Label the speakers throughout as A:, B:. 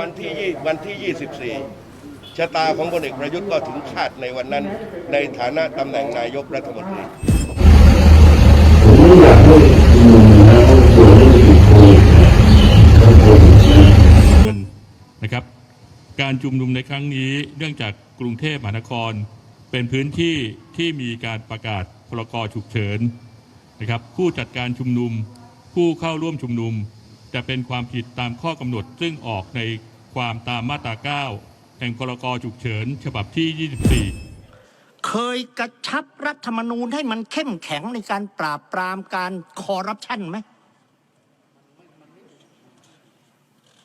A: วันที่ยี่วันที่ 24 ชะตาของพลเอกประยุทธ์ก็ถึงคาดในวันนั้น ในฐานะตำแหน่งนายกรัฐมนตรี
B: ผมอยากให้ชุมนุมนะเพราะส่วนนี้ถูกโควิดนะต้องโควิดนะ
C: ครับ การชุมนุมในครั้งนี้เนื่องจากกรุงเทพมหานคร เป็นพื้นที่ที่มีการประกาศพรกฉุกเฉินนะครับ ผู้จัดการชุมนุม ผู้เข้าร่วมชุมนุม จะเป็นความผิดตามข้อกำหนดซึ่งออกในความตามมาตรา 9 แห่งพรกฉุกเฉิน ฉบับที่ 24
D: เคยกระชับรัฐธรรมนูญให้มันเข้มแข็งในการปราบปรามการคอร์รัปชันไหม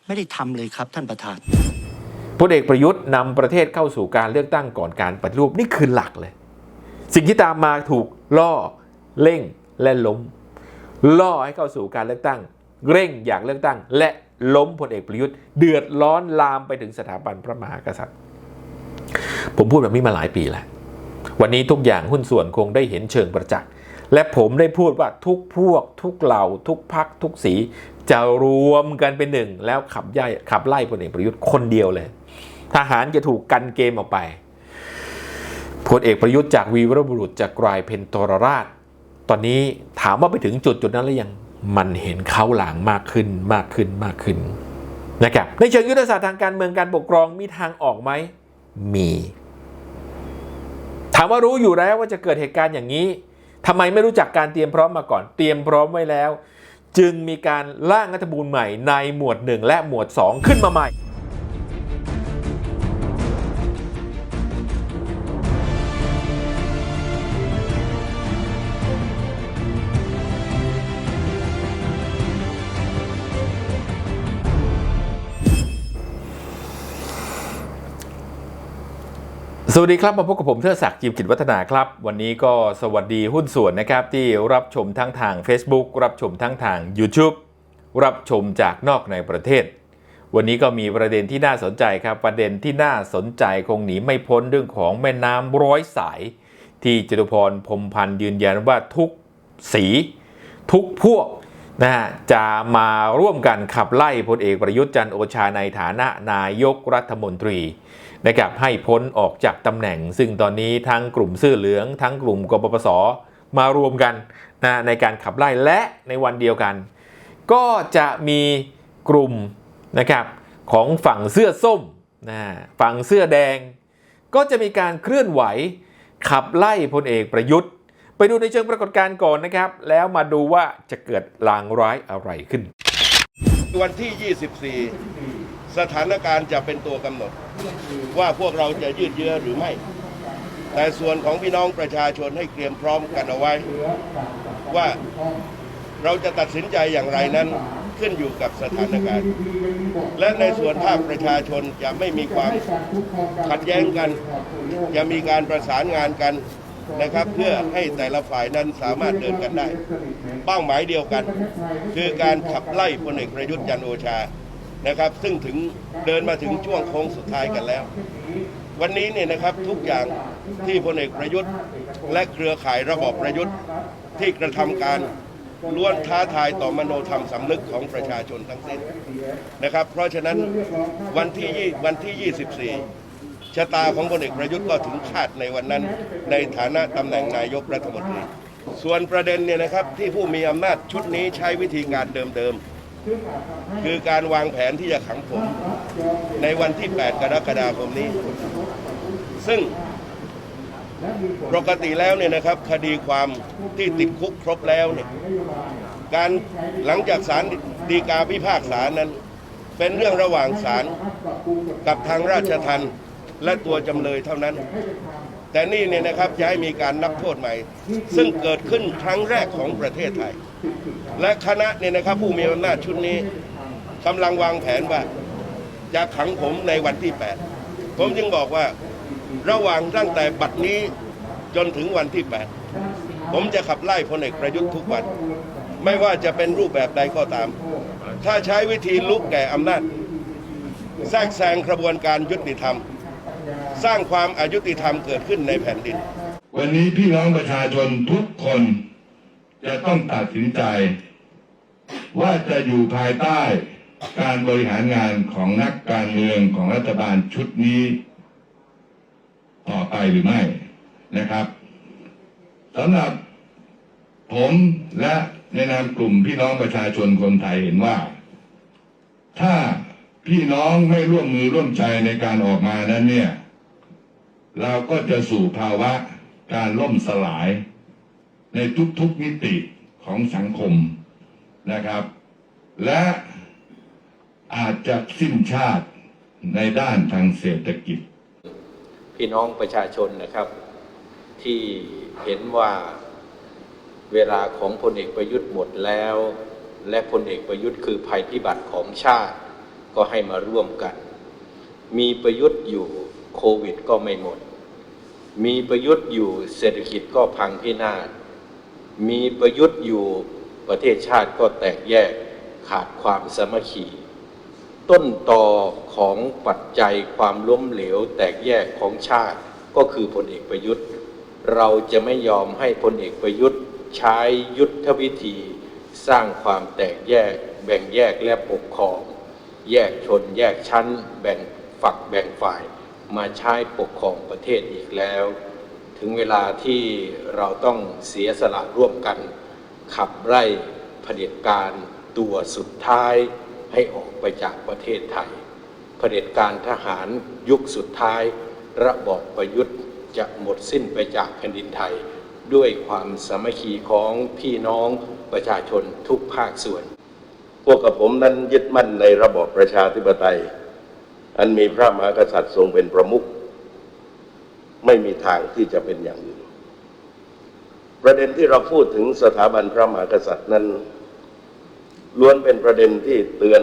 D: ไม่ได้ทำเลยครับท่านประธาน
E: พลเอกประยุทธ์นำประเทศเข้าสู่การเลือกตั้งก่อนการปฏิรูปนี่คือหลักเลย สิ่งที่ตามมาถูกล่อเร่งและล้ม ล่อให้เข้าสู่การเลือกตั้ง เร่งอยากเลือกตั้ง และล้มพลเอกประยุทธ์ เดือดร้อนลามไปถึงสถาบันพระมหากษัตริย์ ผมพูดแบบนี้มาหลายปีแล้ว วันนี้ทุกอย่างหุ้นส่วนคงได้เห็นเชิงประจักษ์และผมได้พูดว่าทุกพวก ทุกเหล่า ทุกพักทุกสี จะรวมกันเป็นหนึ่ง แล้วขับย่ายขับไล่พลเอกประยุทธ์คนเดียวเลย ทหารจะถูกกันเกมออกไปพลเอกประยุทธ์จากวีรบุรุษจะกกลายเป็นทรราช ตอนนี้ถามว่าไปถึงจุดจุดนั้นหรือยัง มันเห็นเขาหลังมากขึ้นมากขึ้นมากขึ้นนะครับในเชิงยุทธศาสตร์ทางการเมืองการปกครองมีทางออกไหมมี ถามว่ารู้อยู่แล้วว่าจะเกิดเหตุการณ์อย่างนี้ทำไมไม่รู้จักการเตรียมพร้อมมาก่อนเตรียมพร้อมไว้แล้ว จึงมีการร่างรัฐธรรมนูญใหม่ในหมวด 1 และหมวด 2 ขึ้นมาใหม่ วัสดีครับมาพบกับผมเทิดศักดิ์จิมกิจวัฒนาครับ วันนี้ก็สวัสดีหุ้นส่วนนะครับ ที่รับชมทั้งทาง Facebook รับชมทั้งทาง YouTube รับชมจากนอกในประเทศ วันนี้ก็มีประเด็นที่น่าสนใจครับ ประเด็นที่น่าสนใจคงหนีไม่พ้นเรื่องของแม่น้ำร้อยสาย ที่จตุพรพรมพันธ์ยืนยันว่าทุกสี ทุกพวกนะฮะจะมาร่วมกันขับไล่พลเอกประยุทธ์จันโอชาในฐานะนายกรัฐมนตรี นะครับให้พ้นออกจากตำแหน่ง ซึ่งตอนนี้ทั้งกลุ่มเสื้อเหลือง ทั้งกลุ่มกปปสมารวมกันนะในการขับไล่และในวันเดียวกัน ก็จะมีกลุ่มนะครับของฝั่งเสื้อส้มนะฝั่งเสื้อแดง ก็จะมีการเคลื่อนไหว ขับไล่พลเอกประยุทธ์ ไปดูในเชิงปรากฏการณ์ก่อนนะครับ แล้วมาดูว่าจะเกิดลางร้ายอะไรขึ้น
A: วันที่ 24 สถานการณ์จะเป็นตัวกำหนด ว่าพวกเราจะยืดเยื้อหรือไม่ แต่ส่วนของพี่น้องประชาชนให้เตรียมพร้อมกันเอาไว้ ว่าเราจะตัดสินใจอย่างไรนั้นขึ้นอยู่กับสถานการณ์ และในส่วนภาคประชาชนจะไม่มีความขัดแย้งกัน จะมีการประสานงานกันนะครับ เพื่อให้แต่ละฝ่ายนั้นสามารถเดินกันได้ เป้าหมายเดียวกัน คือการขับไล่พลเอกประยุทธ์จันโอชา นะครับ ซึ่งถึงเดินมาถึงช่วงโค้งสุดท้ายกันแล้ว วันนี้เนี่ยนะครับทุกอย่างที่พลเอกประยุทธ์ และเครือข่ายระบอบประยุทธ์ที่กระทำการล้วนท้าทายต่อมโนธรรมสำนึกของประชาชนทั้งสิ้นนะครับ เพราะฉะนั้นวันที่ยี่วันที่ 24 ชะตาของพลเอกประยุทธ์ก็ถึงคาดในวันนั้น ในฐานะตำแหน่งนายกรัฐมนตรี ส่วนประเด็นเนี่ยนะครับที่ผู้มีอำนาจชุดนี้ใช้วิธีการเดิมๆ คือการวางแผนที่จะขังผม ในวันที่ 8 กรกฎาคมนี้ ซึ่งปกติแล้วเนี่ยนะครับ คดีความที่ติดคุกครบแล้วเนี่ยการหลังจากศาลฎีกาพิพากษานั้น เป็นเรื่องระหว่างศาลกับทางราชทัณฑ์และตัวจำเลยเท่านั้น แต่นี่เนี่ยนะครับจะให้มีการนับโทษใหม่ ซึ่งเกิดขึ้นครั้งแรกของประเทศไทย และคณะเนี่ยนะครับผู้มีอำนาจชุดนี้กำลังวางแผนว่าจะขังผมในวันที่ 8 ผมจึงบอกว่าระหว่างตั้งแต่บัดนี้จนถึงวันที่ 8 ผมจะขับไล่พลเอกประยุทธ์ทุกวัน ไม่ว่าจะเป็นรูปแบบใดก็ตาม ถ้าใช้วิธีลุกแก่อำนาจ แทรกแซงกระบวนการยุติธรรม สร้างความอายุติธรรมเกิดขึ้นในแผ่นดิน
B: วันนี้พี่น้องประชาชนทุกคน จะต้องตัดสินใจ ว่าจะอยู่ภายใต้การบริหารงานของนักการเมืองของรัฐบาลชุดนี้ ต่อไปหรือไม่นะครับสำหรับผมและในนามกลุ่มพี่น้องประชาชนคนไทยเห็นว่า ถ้าพี่น้องไม่ร่วมมือร่วมใจในการออกมานั้นเนี่ย เราก็จะสู่ภาวะการล่มสลาย ในทุกๆมิติของสังคมนะครับ และอาจจะสิ้นชาติในด้านทางเศรษฐกิจ
F: พี่น้องประชาชนนะครับ ที่เห็นว่าเวลาของพลเอกประยุทธ์หมดแล้ว และพลเอกประยุทธ์คือภัยพิบัติของชาติก็ให้มาร่วมกัน มีประยุทธ์อยู่โควิดก็ไม่หมด มีประยุทธ์อยู่เศรษฐกิจก็พังพินาศ มีประยุทธ์อยู่ประเทศชาติก็แตกแยกขาดความสามัคคี ต้นต่อของปัจจัยความล้มเหลวแตกแยกของชาติก็คือพลเอกประยุทธ์ เราจะไม่ยอมให้พลเอกประยุทธ์ใช้ยุทธวิธี สร้างความแตกแยก แบ่งแยกและปกครอง แยกชนแยกชั้น แบ่งฝักแบ่งฝ่าย มาใช้ปกครองประเทศอีกแล้ว ถึงเวลาที่เราต้องเสียสละร่วมกัน ขับไล่เผด็จการตัวสุดท้ายให้ออกไปจากประเทศไทยเผด็จการทหารยุคสุดท้าย ระบอบประยุทธ์จะหมดสิ้นไปจากแผ่นดินไทย ด้วยความสามัคคีของพี่น้องประชาชนทุกภาคส่วน
G: พวกกับผมนั้นยึดมั่นในระบอบประชาธิปไตย อันมีพระมหากษัตริย์ทรงเป็นประมุข ไม่มีทางที่จะเป็นอย่างอื่นประเด็นที่เราพูดถึงสถาบันพระมหากษัตริย์นั้น ล้วนเป็นประเด็นที่เตือน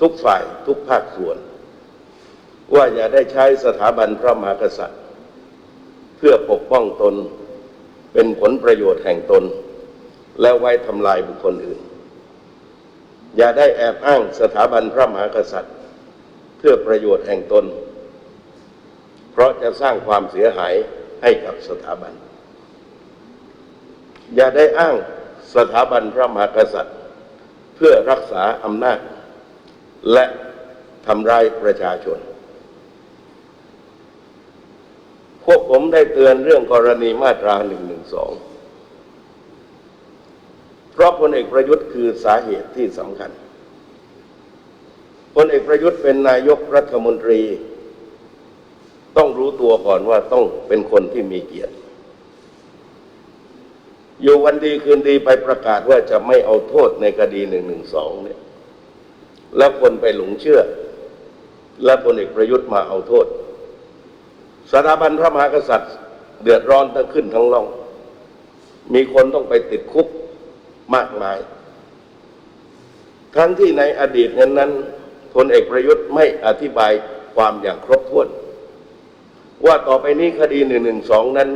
G: ทุกฝ่ายทุกภาคส่วน ว่าอย่าได้ใช้สถาบันพระมหากษัตริย์ เพื่อปกป้องตนเป็นผลประโยชน์แห่งตน แล้วไว้ทำลายบุคคลอื่น อย่าได้แอบอ้างสถาบันพระมหากษัตริย์ เพื่อประโยชน์แห่งตน เพราะจะสร้างความเสียหายให้กับสถาบัน อย่าได้อ้างสถาบันพระมหากษัตริย์ เพื่อรักษาอำนาจ และทำร้ายประชาชน พวกผมได้เตือนเรื่องกรณีมาตรา1นึเพราะพลเอกประยุทธ์คือสาเหตุที่สำคัญพลเอกประยุทธ์เป็นนายกรัฐมนตรี ต้องรู้ตัวก่อนว่าต้องเป็นคนที่มีเกียรติ อยู่วันดีคืนดีไปประกาศว่าจะไม่เอาโทษในคดีหนึ่งหนึ่งสองเนี่ย แล้วคนไปหลงเชื่อ และพลเอกประยุทธ์มาเอาโทษสถาบันพระมหากษัตริย์ เดือดร้อนทั้งขึ้นทั้งล่อง มีคนต้องไปติดคุกมากมาย ทั้งที่ในอดีตนั้นนั้นพลเอกประยุทธ์ไม่อธิบายความอย่างครบถ้วน ว่าต่อไปนี้คดีหนึ่งหนึ่งสองนั้น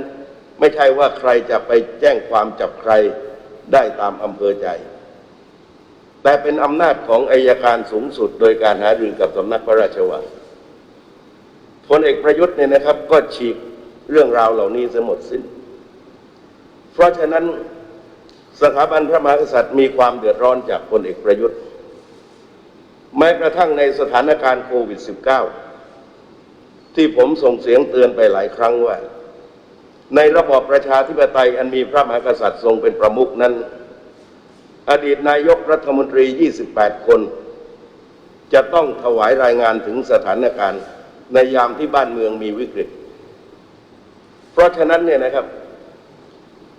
G: ไม่ใช่ว่าใครจะไปแจ้งความจับใครได้ตามอำเภอใจ แต่เป็นอำนาจของอายการสูงสุด โดยการหารือกับสำนักพระราชวังพลเอกประยุทธ์เนี่ยนะครับ ก็ฉีกเรื่องราวเหล่านี้เสียหมดสิ้น เพราะฉะนั้นสถาบันพระมหากษัตริย์มีความเดือดร้อนจากพลเอกประยุทธ์แม้กระทั่งในสถานการณ์โควิด -19 ที่ผมส่งเสียงเตือนไปหลายครั้งว่า ในระบอบประชาธิปไตยอันมีพระมหากษัตริย์ทรงเป็นประมุขนั้น อดีตนายกรัฐมนตรี 28 คน จะต้องถวายรายงานถึงสถานการณ์ ในยามที่บ้านเมืองมีวิกฤต เพราะฉะนั้นเนี่ยนะครับ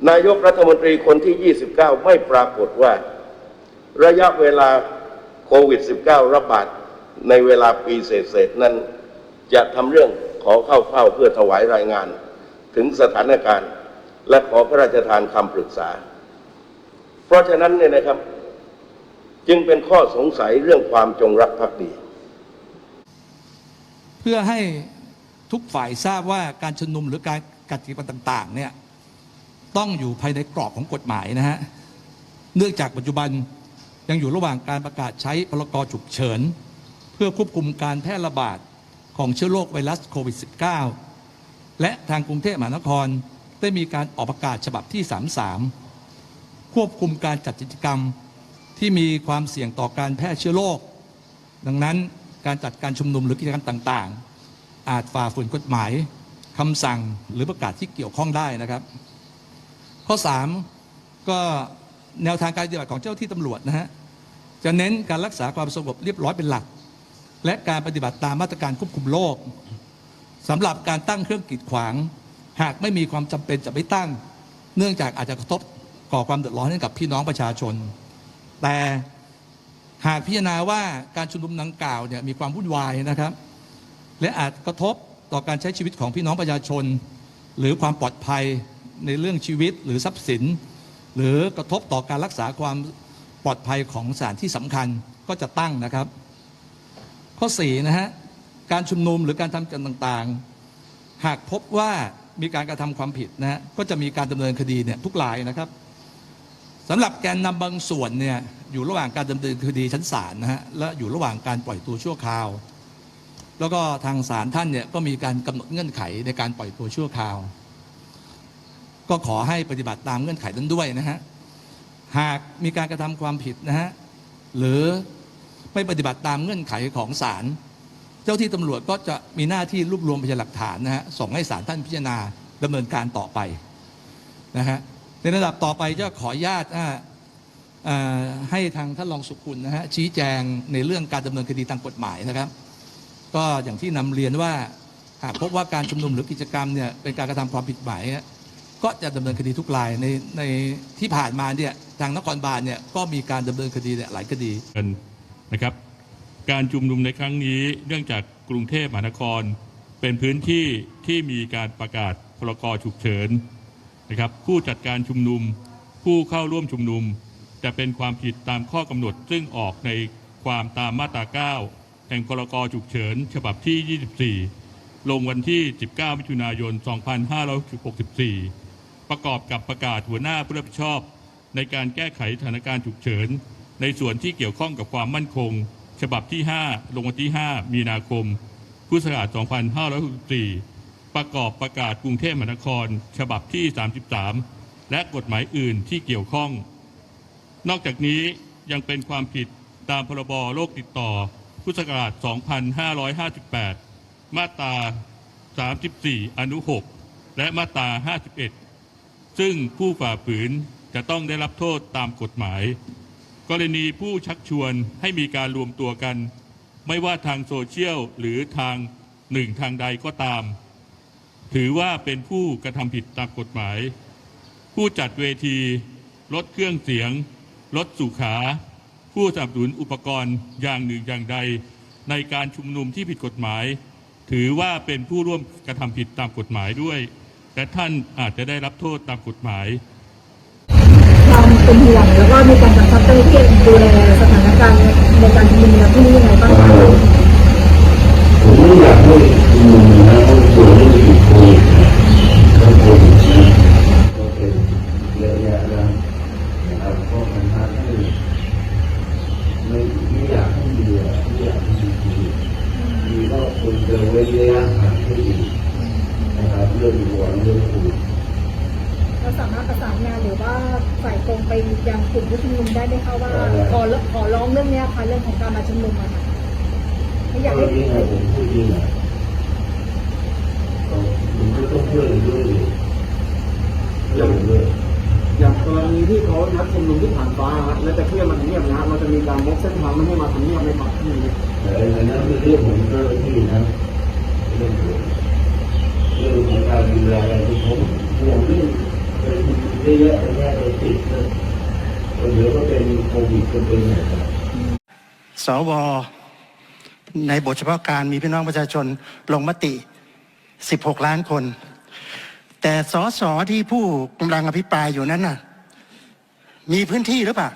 G: นายกรัฐมนตรีคนที่ 29 ไม่ปรากฏว่า ระยะเวลาโควิด -19 ระบาดในเวลาปีเศษๆนั้น จะทำเรื่องขอเข้าเฝ้าเพื่อถวายรายงาน ถึงสถานการณ์ และขอพระราชทานคำปรึกษา เพราะฉะนั้นเนี่ยนะครับ จึงเป็นข้อสงสัยเรื่องความจงรักภักดี
H: เพื่อให้ทุกฝ่ายทราบว่าการชุมนุมหรือการกัดกิจกรรมต่าง ๆ เนี่ยต้องอยู่ภายในกรอบของกฎหมายนะฮะ เนื่องจากปัจจุบันยังอยู่ระหว่างการประกาศใช้พรกฉุกเฉิน เพื่อควบคุมการแพร่ระบาด ของเชื้อโรคไวรัสโควิด -19 และทางกรุงเทพมหานครได้มีการออกประกาศฉบับที่ 33 ควบคุมการจัดกิจกรรมที่มีความเสี่ยงต่อการแพร่เชื้อโรค ดังนั้นการจัดการชุมนุมหรือกิจกรรมต่างๆ อาจฝ่าฝืนกฎหมายคำสั่งหรือประกาศที่เกี่ยวข้องได้นะครับ ข้อ 3 ก็แนวทางการปฏิบัติของเจ้าที่ตำรวจนะฮะจะเน้นการรักษาความสงบเรียบร้อยเป็นหลัก และการปฏิบัติตามมาตรการควบคุมโรคสำหรับการตั้งเครื่องกีดขวาง หากไม่มีความจำเป็นจะไม่ตั้ง เนื่องจากอาจจะกระทบก่อความเดือดร้อนให้กับพี่น้องประชาชน แต่หากพิจารณาว่าการชุมนุมดังกล่าวเนี่ยมีความวุ่นวายนะครับ และอาจกระทบต่อการใช้ชีวิตของพี่น้องประชาชน หรือความปลอดภัยในเรื่องชีวิตหรือทรัพย์สิน หรือกระทบต่อการรักษาความปลอดภัยของสถานที่สำคัญก็จะตั้งนะครับ ข้อ4นะฮะการชุมนุมหรือการทำกิจกรรมต่างๆ หากพบว่ามีการกระทำความผิดนะฮะก็จะมีการดำเนินคดีเนี่ยทุกรายนะครับสำหรับแกนนำบางส่วนเนี่ยอยู่ระหว่างการดำเนินคดีชั้นศาลนะฮะและอยู่ระหว่างการปล่อยตัวชั่วคราว แล้วก็ทางศาลท่านเนี่ยก็มีการกำหนดเงื่อนไขในการปล่อยตัวชั่วคราว ก็ขอให้ปฏิบัติตามเงื่อนไขนั้นด้วยนะฮะหากมีการกระทำความผิดนะฮะหรือ ไม่ปฏิบัติตามเงื่อนไขของศาลเจ้าที่ตำรวจก็จะมีหน้าที่รวบรวมพยานหลักฐานนะฮะส่งให้ศาลท่านพิจารณาดำเนินการต่อไปนะฮะในระดับต่อไปจะขออนุญาตให้ทางท่านรองสุขุลนะฮะชี้แจงในเรื่องการดำเนินคดีทางกฎหมายนะครับ ก็อย่างที่นำเรียนว่าหากพบว่าการชุมนุมหรือกิจกรรมเนี่ยเป็นการกระทำความผิดหมายก็จะดำเนินคดีทุกรายในในที่ผ่านมาเนี่ยทางนครบาลเนี่ยก็มีการดำเนินคดีเนี่ยหลายคดี
C: นะครับ การชุมนุมในครั้งนี้เนื่องจากกรุงเทพมหานคร เป็นพื้นที่ที่มีการประกาศพรกฉุกเฉินนะครับผู้จัดการชุมนุม ผู้เข้าร่วมชุมนุม จะเป็นความผิดตามข้อกำหนดซึ่งออกในความตามมาตรา 9 แห่งพรกฉุกเฉิน ฉบับที่ 24 ลงวันที่ 19 มิถุนายน 2564 ประกอบกับประกาศหัวหน้าผู้รับผิดชอบ ในการแก้ไขสถานการณ์ฉุกเฉิน ในส่วนที่เกี่ยวข้องกับความมั่นคง ฉบับที่ 5 ลงวันที่ 5 มีนาคม พุทธศักราช 2564 ประกอบประกาศกรุงเทพมหานคร ฉบับที่ 33 และกฎหมายอื่นที่เกี่ยวข้อง นอกจากนี้ยังเป็นความผิดตามพรบโรคติดต่อ พุทธศักราช 2558 มาตรา 34 อนุ 6 และมาตรา 51 ซึ่งผู้ฝ่าฝืนจะต้องได้รับโทษตามกฎหมาย กรณีผู้ชักชวนให้มีการรวมตัวกัน ไม่ว่าทางโซเชียลหรือทางหนึ่งทางใดก็ตาม ถือว่าเป็นผู้กระทำผิดตามกฎหมาย ผู้จัดเวทีลดเครื่องเสียงลดสุขา ผู้สนับสนุนอุปกรณ์อย่างหนึ่งอย่างใด ในการชุมนุมที่ผิดกฎหมาย ถือว่าเป็นผู้ร่วมกระทำผิดตามกฎหมายด้วยและท่านอาจจะได้รับโทษตามกฎหมาย
I: ความเป็นห่วงแล้วก็มี ครับเจ้าหน้าที่ดูแลสถานการณ์ในการชุมนุมในที่นี้ยังไงบ้างคะ
J: ผมไม่อยากให้ชุมนุมนะต้องตัวไม่ได้ติดโควิดนะต้องโควิดนะก็เป็นเยอะแยะแล้วนะครับเพราะมันทำให้ไม่ไม่อยากให้มีอะไม่อยากให้มีโควิดมีก็ควรจะเว้นระยะห่างให้ดีนะครับเรื่องห่วงเรื่องโควิด
I: เราสามารถประสานงานหรือว่า ฝ่ายตรงไปยังกลุ่มผู้ชุมนุมได้ไหมคะว่าขอขอร้องเรื่องเนี้ยค่ะเรื่องของการมาชุมนุมอะค่ะไม่อยาก
J: เรื่
I: ให้
J: องนี้นะผมพูดจริงอะผมก็ต้องเพื่อนด้วยเรื่องด้วย
K: อย่างกรณีที่เขานัดชุมนุมที่ผ่านฟ้าฮะแล้วจะเคลื่อนมาทำเนียบนะฮะเราจะมีการบล็อกเส้นทางไม่ให้มาทำเนียบไหมครับที่นี้
J: แต่อันนั้นเป็นเรื่องของเจ้าหน้าที่นะเรื่องของเรื่องของการดูแลอะไรที่ผมห่วงเรื่องไปเยอะๆแยะไปติดนะเดี๋ยวก็เป็นโควิดก็เป็นอย่างไร
L: สวในบทเฉพาะการมีพี่น้องประชาชนลงมติ 16 ล้านคน แต่สสที่ผู้กำลังอภิปรายอยู่นั้นน่ะ มีพื้นที่หรือเปล่า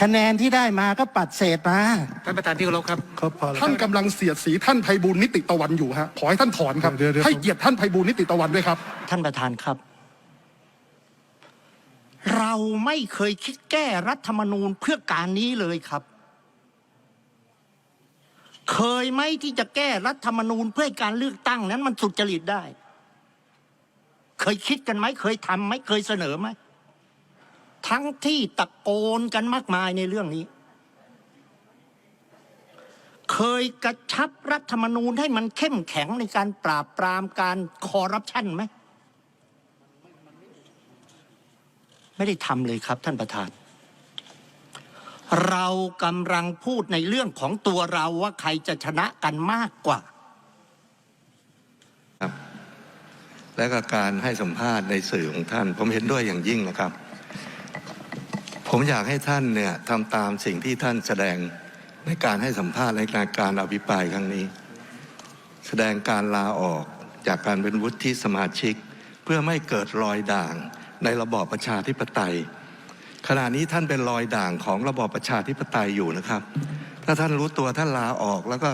L: คะแนนที่ได้มาก็ปัดเศษมา
K: ท่านประธานที่เคารพครับ
L: ครบพอแล้ว
K: ท่านกำลังเสียดสีท่านไพบูลย์นิติตะวันอยู่ฮะขอให้ท่านถอนครับ
L: เดี๋ยวเดี๋ยว
K: ให้เกียรติท่านไพบูลย์นิติตะวันด้วยครับ
D: ท่านประธานครับ เราไม่เคยคิดแก้รัฐธรรมนูญเพื่อการนี้เลยครับ เคยไหมที่จะแก้รัฐธรรมนูญเพื่อให้การเลือกตั้งนั้นมันสุจริตได้ เคยคิดกันไหมเคยทำไหมเคยเสนอไหมทั้งที่ตะโกนกันมากมายในเรื่องนี้ เคยกระชับรัฐธรรมนูญให้มันเข้มแข็งในการปราบปรามการคอร์รัปชันไหม ไม่ได้ทำเลยครับท่านประธาน เรากำลังพูดในเรื่องของตัวเราว่าใครจะชนะกันมากกว่า
M: และก็การให้สัมภาษณ์ในสื่อของท่าน ผมเห็นด้วยอย่างยิ่งนะครับ ผมอยากให้ท่านเนี่ยทำตามสิ่งที่ท่านแสดงในการให้สัมภาษณ์ในการการอภิปรายครั้งนี้ แสดงการลาออกจากการเป็นวุฒิสมาชิก เพื่อไม่เกิดรอยด่างในระบอบประชาธิปไตย ขณะนี้ท่านเป็นรอยด่างของระบอบประชาธิปไตยอยู่นะครับ ถ้าท่านรู้ตัวท่านลาออกแล้วก็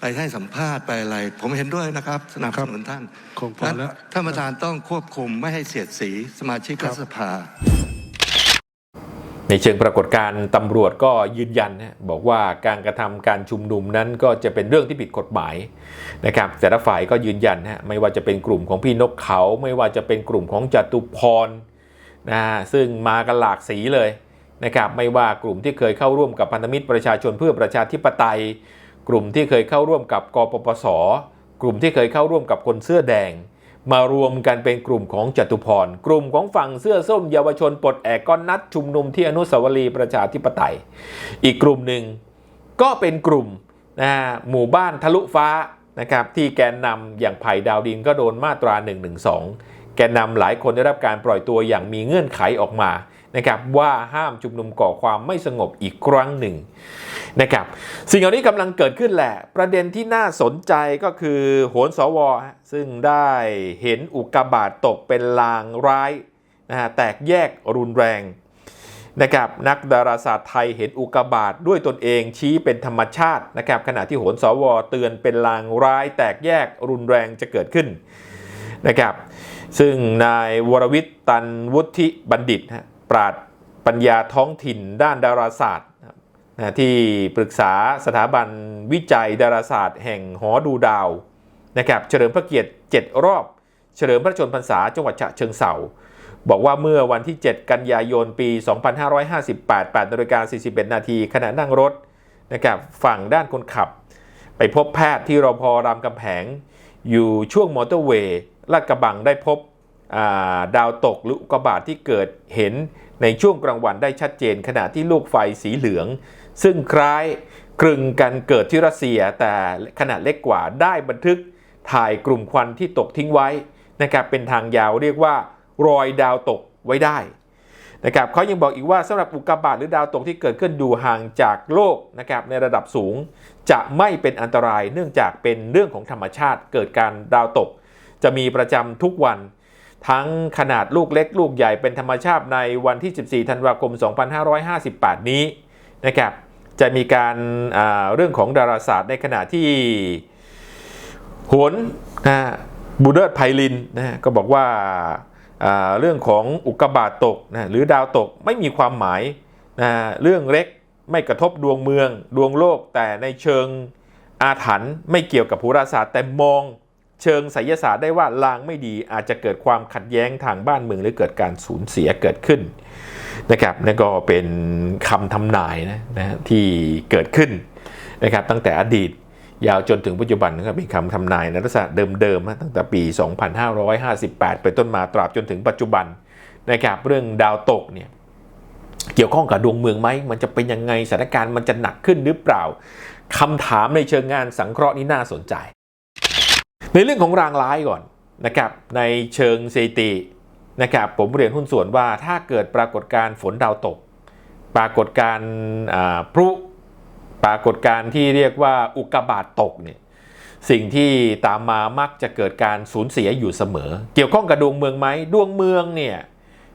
M: ไปให้สัมภาษณ์ไปอะไร ผมเห็นด้วยนะครับสนับสนุนท่าน
K: คงพอแล้ว
M: ท่านประธานต้องควบคุมไม่ให้เสียดสีสมาชิกรัฐสภา
E: ในเชิงปรากฏการณ์ตำรวจก็ยืนยันนะบอกว่าการกระทำการชุมนุมนั้นก็จะเป็นเรื่องที่ผิดกฎหมายนะครับแต่ละฝ่ายก็ยืนยันนะไม่ว่าจะเป็นกลุ่มของพี่นกเขา ไม่ว่าจะเป็นกลุ่มของจตุพร นะซึ่งมากันหลากสีเลยนะครับไม่ว่ากลุ่มที่เคยเข้าร่วมกับพันธมิตรประชาชนเพื่อประชาธิปไตย กลุ่มที่เคยเข้าร่วมกับกปปส กลุ่มที่เคยเข้าร่วมกับคนเสื้อแดง มารวมกันเป็นกลุ่มของจตุพร กลุ่มของฝั่งเสื้อส้มเยาวชนปลดแอกก็นัดชุมนุมที่อนุสาวรีย์ประชาธิปไตย อีกกลุ่มหนึ่งก็เป็นกลุ่มนะหมู่บ้านทะลุฟ้านะครับที่แกนนำอย่างไผ่ดาวดินก็โดนมาตรา112 แกนนำหลายคนได้รับการปล่อยตัวอย่างมีเงื่อนไขออกมานะครับว่าห้ามชุมนุมก่อความไม่สงบอีกครั้งหนึ่งนะครับสิ่งเหล่านี้กำลังเกิดขึ้นแหละ ประเด็นที่น่าสนใจก็คือโหนสว ซึ่งได้เห็นอุกกาบาตตกเป็นลางร้ายนะฮะแตกแยกรุนแรงนะครับนักดาราศาสตร์ไทยเห็นอุกกาบาตด้วยตนเองชี้เป็นธรรมชาตินะครับขณะที่โหนสว เตือนเป็นลางร้ายแตกแยกรุนแรงจะเกิดขึ้นนะครับ ซึ่งนายวรวิทย์ตันวุฒิบัณฑิตปราดปัญญาท้องถิ่นด้านดาราศาสตร์นะที่ปรึกษาสถาบันวิจัยดาราศาสตร์ แห่งหอดูดาวนะครับเฉลิมพระเกียรติ 7 รอบ เฉลิมพระชนมพรรษาจังหวัดฉะเชิงเซาบอกว่าเมื่อวันที่ 7 กันยายนปี 2558 8นาฬิกา41 นาทีขณะนั่งรถนะครับฝั่งด้านคนขับ ไปพบแพทย์ที่รอพรามกำแหงอยู่ช่วงมอเตอร์เวย์ ลาดกระบังได้พบาดาวตกหรืออุกกาบาตที่เกิดเห็นในช่วงกลางวันได้ชัดเจน ขณะที่ลูกไฟสีเหลือง ซึ่งคล้ายคลึงกันเกิดที่รัสเซีย แต่ขนาดเล็กกว่าได้บันทึกถ่ายกลุ่มควันที่ตกทิ้งไว้นะครับเป็นทางยาวเรียกว่ารอยดาวตกไว้ได้นะครับเขายังบอกอีกว่าสำหรับอุกกาบาตหรือดาวตกที่เกิดขึ้นอยู่ห่างจากโลกนะครับในระดับสูง จะไม่เป็นอันตรายเนื่องจากเป็นเรื่องของธรรมชาติเกิดการดาวตก จะมีประจำทุกวัน ทั้งขนาดลูกเล็กลูกใหญ่เป็นธรรมชาติในวันที่ 14 ธันวาคม 2558 นี้นะครับจะมีการเรื่องของดาราศาสตร์ในขณะที่โหนนะบูเดอร์ไพลินนะก็บอกว่าเรื่องของอุกกาบาตตกนะหรือดาวตกไม่มีความหมายนะเรื่องเล็กไม่กระทบดวงเมือง ดวงโลกแต่ในเชิงอาถรรพ์ไม่เกี่ยวกับโหราศาสตร์แต่มอง เชิงไสยศาสตร์ได้ว่าลางไม่ดีอาจจะเกิดความขัดแย้งทางบ้านเมืองหรือเกิดการสูญเสียเกิดขึ้นนะครับนั่นก็เป็นคำทำนายนะนะที่เกิดขึ้นนะครับตั้งแต่อดีตยาวจนถึงปัจจุบันนะครับเป็นคำทำนายในลักษณะเดิมๆตั้งแต่ปี 2558 เป็นต้นมาตราบจนถึงปัจจุบันนะครับเรื่องดาวตกเนี่ยเกี่ยวข้องกับดวงเมืองไหมมันจะเป็นยังไงสถานการณ์มันจะหนักขึ้นหรือเปล่าคำถามในเชิงงานสังเคราะห์นี้น่าสนใจ ในเรื่องของรางร้ายก่อนนะครับในเชิงสถิตินะครับผมเรียนหุ้นส่วนว่าถ้าเกิดปรากฏการฝนดาวตก ปรากฏการพลุปรากฏการที่เรียกว่าอุกกาบาตตกเนี่ยสิ่งที่ตามมามักจะเกิดการสูญเสียอยู่เสมอ เกี่ยวข้องกับดวงเมืองไหมดวงเมืองเนี่ย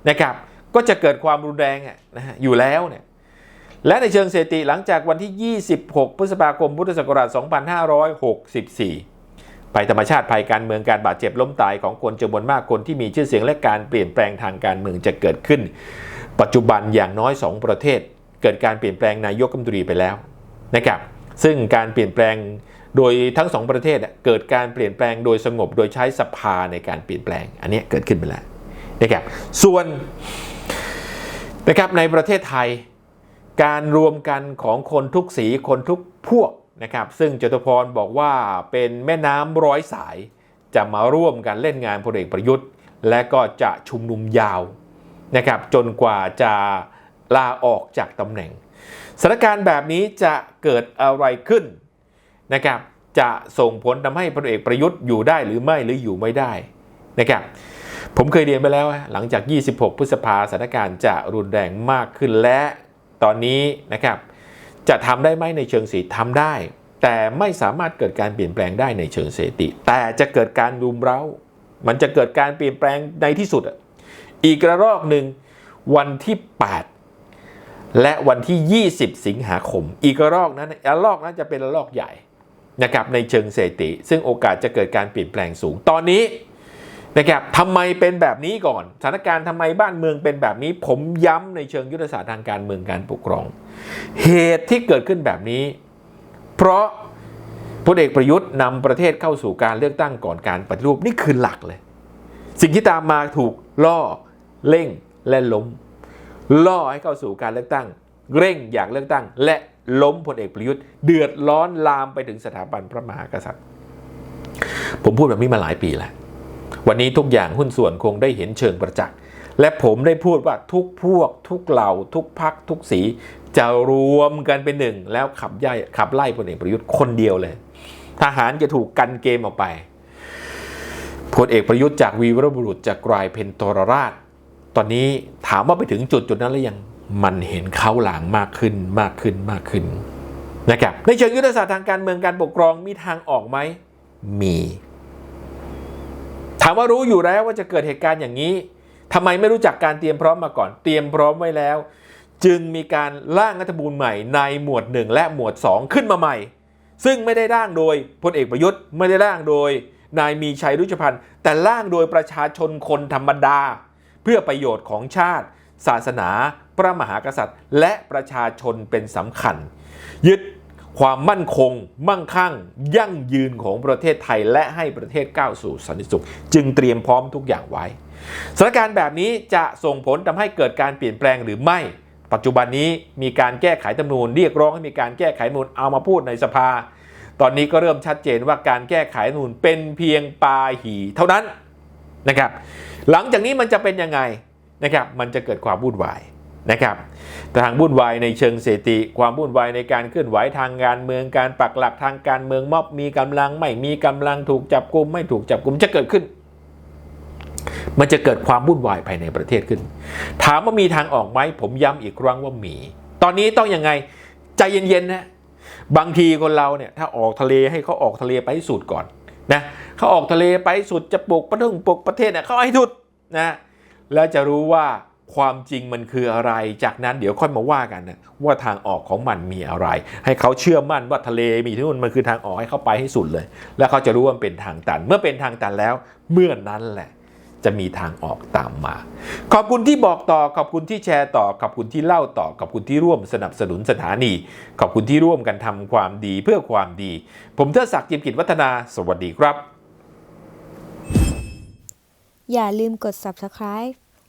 E: นะครับก็จะเกิดความรุนแรงนะฮะอยู่แล้วเนี่ยและในเชิงสถิติหลังจากวันที่ 26 พฤษภาคมพุทธศักราช 2564 ภัยธรรมชาติภัยการเมืองการบาดเจ็บล้มตายของคนจำนวนมากคนที่มีชื่อเสียงและการเปลี่ยนแปลงทางการเมืองจะเกิดขึ้น ปัจจุบันอย่างน้อย 2 ประเทศ เกิดการเปลี่ยนแปลงนายกรัฐมนตรีไปแล้วนะครับซึ่งการเปลี่ยนแปลงโดยทั้งสองประเทศเกิดการเปลี่ยนแปลงโดยสงบโดยใช้สภาในการเปลี่ยนแปลง อันนี้เกิดขึ้นไปแล้วนะครับส่วนนะครับในประเทศไทย การรวมกันของคนทุกสีคนทุกพวก นะครับซึ่งจตุพรบอกว่าเป็นแม่น้ำร้อยสาย จะมาร่วมกันเล่นงานพลเอกประยุทธ์ และก็จะชุมนุมยาวนะครับจนกว่าจะลาออกจากตำแหน่งสถานการณ์แบบนี้จะเกิดอะไรขึ้นนะครับจะส่งผลทำให้พลเอกประยุทธ์อยู่ได้หรือไม่หรืออยู่ไม่ได้นะครับผมเคยเรียนไปแล้ว หลังจาก 26 พฤษภาสถานการณ์จะรุนแรงมากขึ้นและตอนนี้นะครับ จะทำได้ไหมในเชิงสีทำได้ แต่ไม่สามารถเกิดการเปลี่ยนแปลงได้ในเชิงเสติ แต่จะเกิดการรุมเร้า มันจะเกิดการเปลี่ยนแปลงในที่สุด อีกระลอกหนึ่งวันที่ 8 และวันที่ 20 สิงหาคม อีกระลอกนั้นระลอกนั้นจะเป็นระลอกใหญ่นะครับในเชิงเศรษฐิซึ่งโอกาสจะเกิดการเปลี่ยนแปลงสูงตอนนี้ นะครับทำไมเป็นแบบนี้ก่อนสถานการณ์ทำไมบ้านเมืองเป็นแบบนี้ ผมย้ำในเชิงยุทธศาสตร์ทางการเมืองการปกครอง เหตุที่เกิดขึ้นแบบนี้ เพราะพลเอกประยุทธ์นำประเทศเข้าสู่การเลือกตั้งก่อนการปฏิรูปนี่คือหลักเลย สิ่งที่ตามมาถูกล่อเร่งและล้ม ล่อให้เข้าสู่การเลือกตั้ง เร่งอยากเลือกตั้ง และล้มพลเอกประยุทธ์ เดือดร้อนลามไปถึงสถาบันพระมหากษัตริย์ ผมพูดแบบนี้มาหลายปีแล้ว วันนี้ทุกอย่างหุ้นส่วนคงได้เห็นเชิงประจักษ์และผมได้พูดว่าทุกพวก ทุกเหล่า ทุกพักทุกสี จะรวมกันเป็นหนึ่ง แล้วขับย่ายขับไล่พลเอกประยุทธ์คนเดียวเลย ทหารจะถูกกันเกมออกไปพลเอกประยุทธ์จากวีรบุรุษจะกลายเป็นทรราช ตอนนี้ถามว่าไปถึงจุดจุดนั้นหรือยังมันเห็นเขาหลางมากขึ้นมากขึ้นมากขึ้นนะครับในเชิงยุทธศาสตร์ทางการเมืองการปกครองมีทางออกไหมมี ถามว่ารู้อยู่แล้วว่าจะเกิดเหตุการณ์อย่างนี้ทำไมไม่รู้จักการเตรียมพร้อมมาก่อน เตรียมพร้อมไว้แล้ว จึงมีการร่างรัฐธรรมนูญใหม่ในหมวด 1 และหมวด 2 ขึ้นมาใหม่ ซึ่งไม่ได้ร่างโดยพลเอกประยุทธ์ไม่ได้ร่างโดย นายมีชัยรุชพันธ์แต่ร่างโดยประชาชนคนธรรมดา เพื่อประโยชน์ของชาติ ศาสนา พระมหากษัตริย์ และประชาชนเป็นสำคัญ ยึด ความมั่นคง มั่งคั่ง ยั่งยืนของประเทศไทย และให้ประเทศก้าวสู่สันติสุข จึงเตรียมพร้อมทุกอย่างไว้สถานการณ์แบบนี้จะส่งผลทำให้เกิดการเปลี่ยนแปลงหรือไม่ ปัจจุบันนี้มีการแก้ไขธรรมนูญเรียกร้องให้มีการแก้ไขมนูญเอามาพูดในสภา ตอนนี้ก็เริ่มชัดเจนว่าการแก้ไขนูญเป็นเพียงปาหีเท่านั้นนะครับ หลังจากนี้มันจะเป็นยังไงนะครับ มันจะเกิดความวุ่นวาย นะครับแต่ทางวุ่นวายในเชิงเศรษฐิความวุ่นวายในการเคลื่อนไหวทางการเมืองการปักหลักทางการเมืองม็อบมีกำลังไม่มีกำลังถูกจับกลุมไม่ถูกจับกลุมจะเกิดขึ้น มันจะเกิดความวุ่นวายภายในประเทศขึ้น ถามว่ามีทางออกไหมผมย้ำอีกครั้งว่ามี ตอนนี้ต้องยังไงใจเย็นๆนะบางทีคนเราเนี่ยถ้าออกทะเลให้เขาออกทะเลไปสุดก่อนนะเขาออกทะเลไปสุดจะปลุกประเทศปลุกประเทศเนี่ยเขาให้สุดนะแล้วจะรู้ว่า ความจริงมันคืออะไร จากนั้นเดี๋ยวค่อยมาว่ากันนะว่าทางออกของมันมีอะไร ให้เขาเชื่อมั่นว่าทะเลมีที่นู่นมันคือทางออกให้เขาไปให้สุดเลย แล้วเขาจะรู้ว่ามันเป็นทางตัน เมื่อเป็นทางตันแล้ว เมื่อนั้นแหละ จะมีทางออกตามมา ขอบคุณที่บอกต่อ ขอบคุณที่แชร์ต่อ ขอบคุณที่เล่าต่อ ขอบคุณที่ร่วมสนับสนุนสถานี ขอบคุณที่ร่วมกันทำความดีเพื่อความดี ผมเทิดศักดิ์จิมกิจวัฒนา สวัสดีครับ
N: อย่าลืมกด subscribe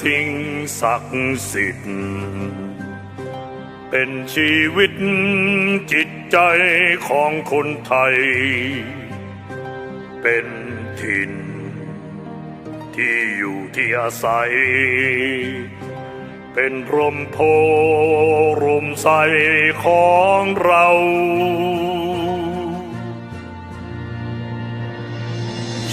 O: สิ่งศักดิ์สิทธิ์ เป็นชีวิตจิตใจของคนไทย เป็นถิ่น ที่อยู่ที่อาศัย เป็นพรมโพรมใสของเรา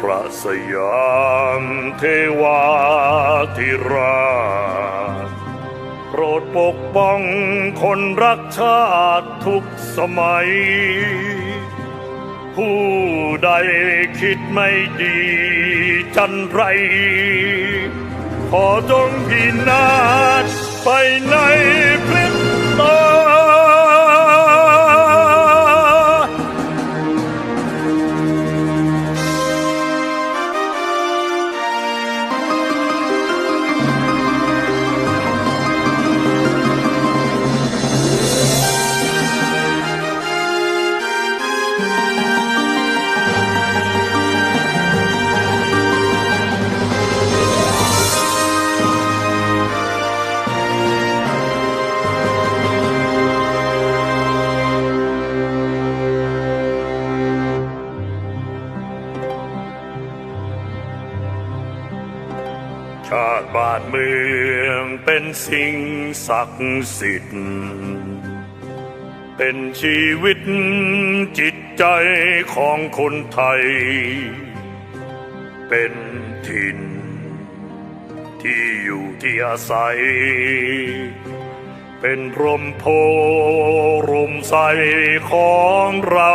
O: พระสยามเทวาธิราชโปรดปกป้องคนรักชาติทุกสมัย ผู้ใดคิดไม่ดีจันไร ขอจงพินาศไปในพริบตา บ้านเมืองเป็นสิ่งศักดิ์สิทธิ์ เป็นชีวิตจิตใจของคนไทย เป็นถิ่น ที่อยู่ที่อาศัย เป็นร่มโพรมใสของเรา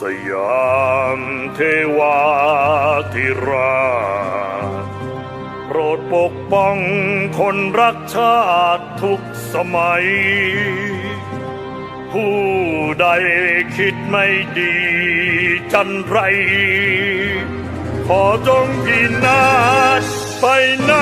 O: สยามเทวาธิราชโปรดปกป้องคนรักชาติทุกสมัย ผู้ใดคิดไม่ดีจันไร ขอจงพินาศไปใน